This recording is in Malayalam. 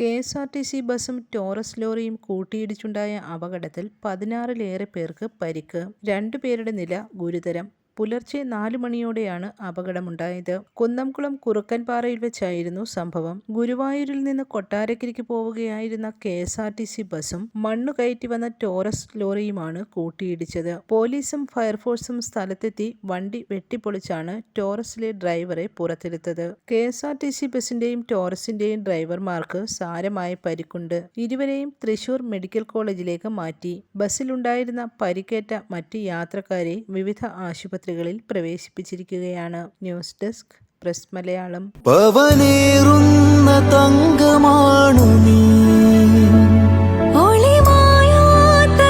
K S R T C ബസും ടോറസ് ലോറിയും കൂട്ടിയിടിച്ചുണ്ടായ അപകടത്തിൽ പതിനാറിലേറെ പേർക്ക് പരിക്ക് രണ്ടുപേരുടെ നില ഗുരുതരം. പുലർച്ചെ നാല് മണിയോടെയാണ് അപകടമുണ്ടായത്. കുന്നംകുളം കുറുക്കൻപാറയിൽ വെച്ചായിരുന്നു സംഭവം. ഗുരുവായൂരിൽ നിന്ന് കൊട്ടാരക്കരയ്ക്ക് പോവുകയായിരുന്ന K S R T C ബസും മണ്ണു കയറ്റി വന്ന ടോറസ് ലോറിയുമാണ് കൂട്ടിയിടിച്ചത്. പോലീസും ഫയർഫോഴ്സും സ്ഥലത്തെത്തി വണ്ടി വെട്ടിപ്പൊളിച്ചാണ് ടോറസിലെ ഡ്രൈവറെ പുറത്തെടുത്തത്. K S R T C ബസിന്റെയും ടോറസിന്റെയും ഡ്രൈവർമാർക്ക് സാരമായ പരിക്കുണ്ട്. ഇരുവരെയും തൃശൂർ മെഡിക്കൽ കോളേജിലേക്ക് മാറ്റി. ബസ്സിലുണ്ടായിരുന്ന പരിക്കേറ്റ മറ്റ് യാത്രക്കാരെ വിവിധ ആശുപത്രികളിൽ പ്രവേശിപ്പിച്ചിരിക്കുകയാണ് ന്യൂസ് ഡെസ്ക് പ്രസ് മലയാളം പവനേറുന്ന തങ്കമാണു നീ ഒളിമായാത്ത